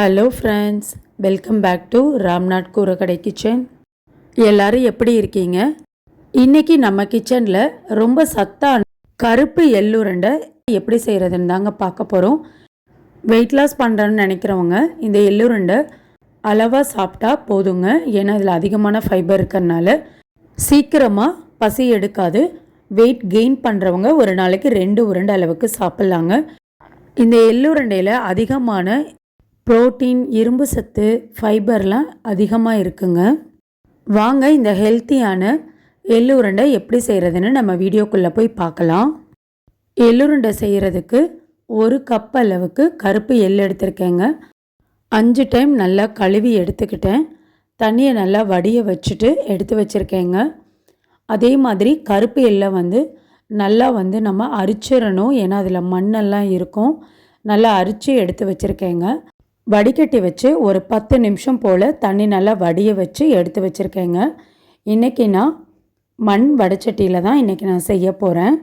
Hello friends welcome back to Ramnath கூரக்கடை kitchen எல்லாரும் எப்படி இருக்கீங்க? இன்னைக்கு நம்ம கிச்சனில் ரொம்ப சத்தான கருப்பு எள்ளுருண்டை எப்படி செய்கிறதுன்னு தாங்க பார்க்க போகிறோம் வெயிட் லாஸ் பண்ணுறேன்னு நினைக்கிறவங்க இந்த எள்ளுருண்டை அளவாக சாப்பிட்டா போதுங்க. ஏன்னா இதில் அதிகமான ஃபைபர் இருக்கிறனால சீக்கிரமாக பசி எடுக்காது. வெயிட் கெயின் பண்ணுறவங்க ஒரு நாளைக்கு ரெண்டு உருண்டை அளவுக்கு சாப்பிட்லாங்க. இந்த எள்ளுருண்டையில் அதிகமான புரோட்டீன் இரும்பு சத்து ஃபைபர்லாம் அதிகமாக இருக்குங்க. வாங்க இந்த ஹெல்த்தியான எள்ளுருண்டை எப்படி செய்கிறதுன்னு நம்ம வீடியோக்குள்ளே போய் பார்க்கலாம். எள்ளுருண்டை செய்கிறதுக்கு ஒரு கப் அளவுக்கு கருப்பு எள் எடுத்திருக்கேங்க. அஞ்சு டைம் நல்லா கழுவி எடுத்துக்கிட்டேன். தண்ணியை நல்லா வடிய வச்சுட்டு எடுத்து வச்சுருக்கேங்க. அதே மாதிரி கருப்பு எள்ளை வந்து நல்லா வந்து நம்ம அரிச்சிடணும். ஏன்னா அதில் மண்ணெல்லாம் இருக்கும். நல்லா அரிச்சு எடுத்து வச்சுருக்கேங்க. வடிகட்டி வச்சு ஒரு பத்து நிமிஷம் போல் தண்ணி நல்லா வடிய வச்சு எடுத்து வச்சுருக்கேங்க. இன்றைக்கி நான் மண் வடைச்சட்டியில் தான் இன்றைக்கி நான் செய்ய போகிறேன்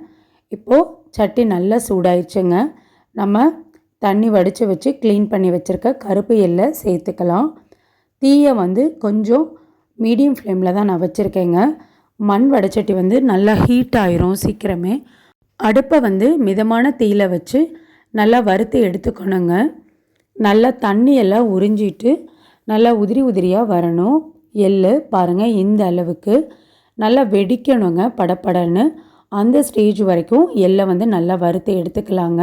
இப்போது சட்டி நல்லா சூடாயிடுச்சுங்க நம்ம தண்ணி வடித்து வச்சு க்ளீன் பண்ணி வச்சுருக்க கருப்பு எல்லை சேர்த்துக்கலாம். தீயை வந்து கொஞ்சம் மீடியம் ஃப்ளேமில் தான் நான் வச்சுருக்கேங்க. மண் வடைச்சட்டி வந்து நல்லா ஹீட் ஆயிரும் சீக்கிரமே. அடுப்பை வந்து மிதமான தீயில வச்சு நல்லா வறுத்து எடுத்துக்கணுங்க. நல்லா தண்ணியெல்லாம் உறிஞ்சிட்டு நல்லா உதிரி உதிரியாக வரணும். எள்ளு பாருங்கள் இந்த அளவுக்கு. நல்லா வெடிக்கணுங்க படப்படன்னு அந்த ஸ்டேஜ் வரைக்கும் எள்ளை வந்து நல்லா வறுத்து எடுத்துக்கலாங்க.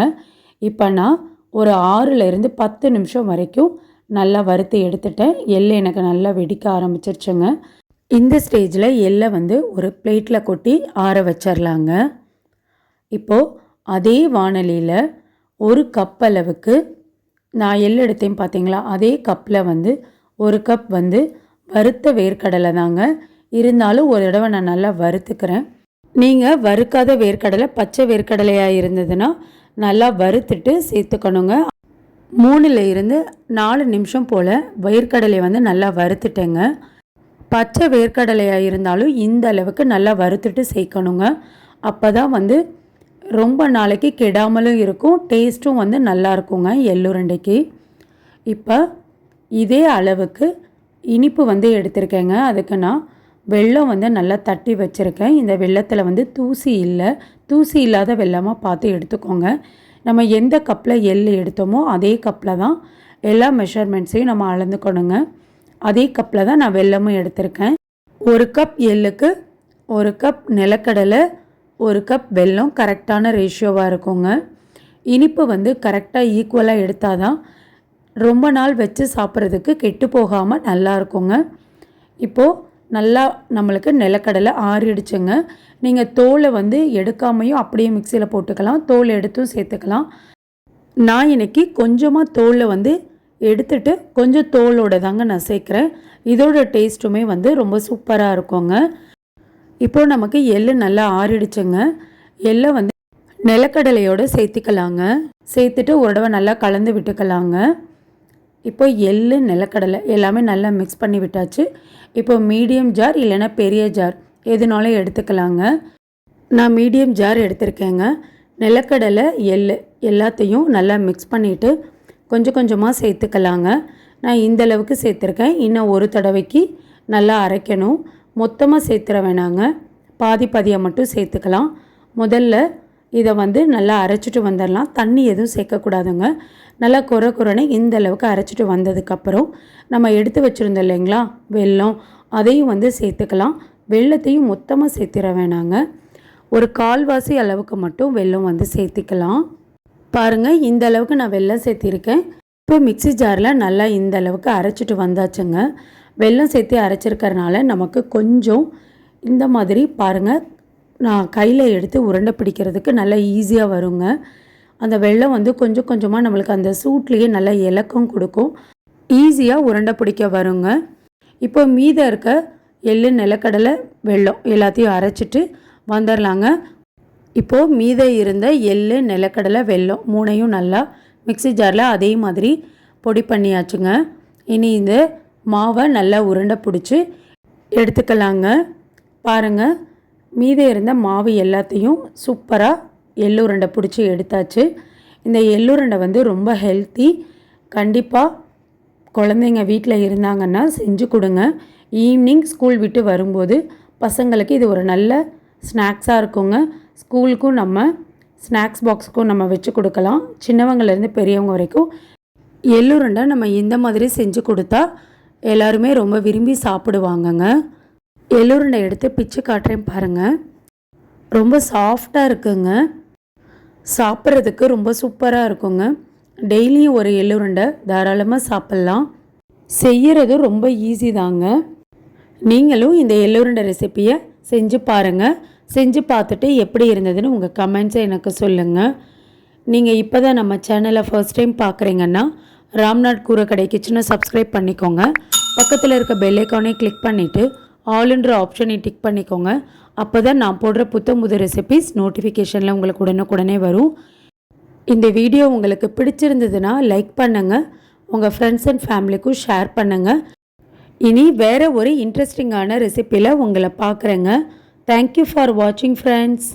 இப்போ நான் ஒரு ஆறுலேருந்து பத்து நிமிஷம் வரைக்கும் நல்லா வறுத்து எடுத்துட்டேன். எள்ளை எனக்கு நல்லா வெடிக்க ஆரம்பிச்சிருச்சுங்க. இந்த ஸ்டேஜில் எள்ளை வந்து ஒரு பிளேட்டில் கொட்டி ஆற வச்சிடலாங்க இப்போது அதே வானலியில் ஒரு கப் அளவுக்கு நான் எள் எடுத்தேன் பார்த்தீங்களா அதே கப்பில் வந்து ஒரு கப் வந்து வறுத்த வேர்க்கடலை தாங்க. இருந்தாலும் ஒரு தடவை நான் நல்லா வறுத்துக்கிறேன். நீங்கள் வறுக்காத வேர்க்கடலை பச்சை வேர்க்கடலையாக இருந்ததுன்னா நல்லா வறுத்துட்டு சேர்த்துக்கணுங்க. மூணுல இருந்து நாலு நிமிஷம் போல் வேர்க்கடலை வந்து நல்லா வறுத்துட்டேங்க. பச்சை வேர்க்கடலையாக இருந்தாலும் இந்த அளவுக்கு நல்லா வறுத்துட்டு சேர்க்கணுங்க. அப்போ தான் வந்து ரொம்ப நாளைக்கு கெடாமலும் இருக்கும் டேஸ்ட்டும் வந்து நல்லா இருக்குங்க எள்ளுருண்டைக்கு இப்போ இதே அளவுக்கு இனிப்பு வந்து எடுத்திருக்கேங்க. அதுக்கு நான் வெல்லம் வந்து நல்லா தட்டி வச்சுருக்கேன். இந்த வெள்ளத்தில் வந்து தூசி இல்லை. தூசி இல்லாத வெள்ளமாக பார்த்து எடுத்துக்கோங்க. நம்ம எந்த கப்பில் எள் எடுத்தோமோ அதே கப்பில் தான் எல்லா மெஷர்மெண்ட்ஸையும் நம்ம அளந்துக்கணுங்க. அதே கப்பில் தான் நான் வெல்லமும் எடுத்திருக்கேன். ஒரு கப் எள்ளுக்கு ஒரு கப் நிலக்கடலை ஒரு கப் வெல்லம் கரெக்டான ரேஷியோவாக இருக்குங்க. இனிப்பு வந்து கரெக்டாக ஈக்குவலாக எடுத்தால் தான் ரொம்ப நாள் வச்சு சாப்பிட்றதுக்கு கெட்டு போகாமல் நல்லா இருக்குங்க. இப்போது நல்லா நம்மளுக்கு நிலக்கடலை ஆறிடுச்சுங்க. நீங்கள் தோலை வந்து எடுக்காமையும் அப்படியே மிக்சியில் போட்டுக்கலாம். தோல் எடுத்தும் சேர்த்துக்கலாம். நான் இன்றைக்கி கொஞ்சமாக தோலை வந்து எடுத்துட்டு கொஞ்சம் தோலோட தாங்க நான் சேர்க்குறேன். இதோட டேஸ்ட்டுமே வந்து ரொம்ப சூப்பராக இருக்குங்க. இப்போது நமக்கு எள்ளு நல்லா ஆறிடுச்சுங்க. எள்ளை வந்து நிலக்கடலையோடு சேர்த்திக்கலாங்க. சேர்த்துட்டு ஒரு தடவை நல்லா கலந்து விட்டுக்கலாங்க. இப்போ எள்ளு நிலக்கடலை எல்லாமே நல்லா மிக்ஸ் பண்ணி விட்டாச்சு. இப்போ மீடியம் ஜார் இல்லைன்னா பெரிய ஜார் எதுனாலும் எடுத்துக்கலாங்க. நான் மீடியம் ஜார் எடுத்திருக்கேங்க. நிலக்கடலை எள் எல்லாத்தையும் நல்லா மிக்ஸ் பண்ணிவிட்டு கொஞ்சம் கொஞ்சமாக சேர்த்துக்கலாங்க. நான் இந்தளவுக்கு சேர்த்துருக்கேன். இன்னும் ஒரு தடவைக்கு நல்லா அரைக்கணும். மொத்தமாக சேர்த்துற வேணாங்க பாதி பாதியாக மட்டும் சேர்த்துக்கலாம். முதல்ல இதை வந்து நல்லா அரைச்சிட்டு வந்துடலாம். தண்ணி எதுவும் சேர்க்கக்கூடாதுங்க. நல்லா குறை குறைன்னு இந்த அளவுக்கு அரைச்சிட்டு வந்ததுக்கப்புறம் நம்ம எடுத்து வச்சுருந்தோம் இல்லைங்களா வெல்லம் அதையும் வந்து சேர்த்துக்கலாம். வெள்ளத்தையும் மொத்தமாக சேர்த்திட வேணாங்க ஒரு கால்வாசி அளவுக்கு மட்டும் வெல்லம் வந்து சேர்த்திக்கலாம். பாருங்கள் இந்த அளவுக்கு நான் வெல்லம் சேர்த்திருக்கேன். இப்போ மிக்ஸி ஜாரில் நல்லா இந்த அளவுக்கு அரைச்சிட்டு வந்தாச்சுங்க. வெல்லம் சேர்த்து அரைச்சிருக்கிறனால நமக்கு கொஞ்சம் இந்த மாதிரி பாருங்கள் நான் கையில் எடுத்து உருண்டை பிடிக்கிறதுக்கு நல்லா ஈஸியாக வருங்க. அந்த வெள்ளம் வந்து கொஞ்சம் கொஞ்சமாக நம்மளுக்கு அந்த சூட்லேயே நல்லா இலக்கம் கொடுக்கும். ஈஸியாக உருண்டை பிடிக்க வருங்க. இப்போ மீதம் இருக்க எள்ளு நிலக்கடலை வெள்ளம் எல்லாத்தையும் அரைச்சிட்டு வந்துடலாங்க இப்போது மீத இருந்த எள்ளு நிலக்கடலை வெல்லம் மூணையும் நல்லா மிக்ஸி ஜாரில் அதே மாதிரி பொடி பண்ணியாச்சுங்க. இனி இந்த மாவை நல்லா உருண்டை பிடிச்சி எடுத்துக்கலாங்க. பாருங்கள் மீதே இருந்த மாவு எல்லாத்தையும் சூப்பராக எள்ளுருண்டை பிடிச்சி எடுத்தாச்சு. இந்த எள்ளுருண்டை வந்து ரொம்ப ஹெல்த்தி கண்டிப்பாக குழந்தைங்க வீட்டில் இருந்தாங்கன்னா செஞ்சு கொடுங்க. ஈவினிங் ஸ்கூல் விட்டு வரும்போது பசங்களுக்கு இது ஒரு நல்ல ஸ்நாக்ஸாக இருக்குங்க. ஸ்கூலுக்கும் நம்ம ஸ்நாக்ஸ் பாக்ஸுக்கும் நம்ம வச்சு கொடுக்கலாம். சின்னவங்கலேருந்து பெரியவங்க வரைக்கும் எள்ளுருண்டை நம்ம இந்த மாதிரி செஞ்சு கொடுத்தா எல்லாருமே ரொம்ப விரும்பி சாப்பிடுவாங்கங்க. எள்ளுருண்டை எடுத்து பிச்சு காட்டுறேன் பாருங்கள் ரொம்ப சாஃப்டாக இருக்குங்க. சாப்பிட்றதுக்கு ரொம்ப சூப்பராக இருக்குங்க. டெய்லியும் ஒரு எள்ளுருண்டை தாராளமாக சாப்பிட்லாம். செய்கிறது ரொம்ப ஈஸி தாங்க. நீங்களும் இந்த எள்ளுருண்டை ரெசிப்பியை செஞ்சு பாருங்கள் செஞ்சு பார்த்துட்டு எப்படி இருந்ததுன்னு உங்கள் கமெண்ட்ஸை எனக்கு சொல்லுங்கள் நீங்கள் இப்போ தான் நம்ம சேனலை ஃபர்ஸ்ட் டைம் பார்க்குறீங்கன்னா ராம்நாத் கூரை கடை கிச்சனை சப்ஸ்கிரைப் பண்ணிக்கோங்க. பக்கத்தில் இருக்க பெல்லைக்கானே கிளிக் பண்ணிவிட்டு ஆல்ன்ற ஆப்ஷனை டிக் பண்ணிக்கோங்க. அப்போ தான் நான் போடுற புத்தம் புது ரெசிபிஸ் நோட்டிஃபிகேஷனில் உங்களுக்கு உடனுக்குடனே வரும். இந்த வீடியோ உங்களுக்கு பிடிச்சிருந்ததுன்னா லைக் பண்ணுங்கள் உங்கள் ஃப்ரெண்ட்ஸ் அண்ட் ஃபேமிலிக்கும் ஷேர் பண்ணுங்கள் இனி வேறு ஒரு இன்ட்ரெஸ்டிங்கான ரெசிப்பியில் உங்களை பார்க்குறேங்க. தேங்க்யூ ஃபார் வாட்சிங் ஃப்ரெண்ட்ஸ்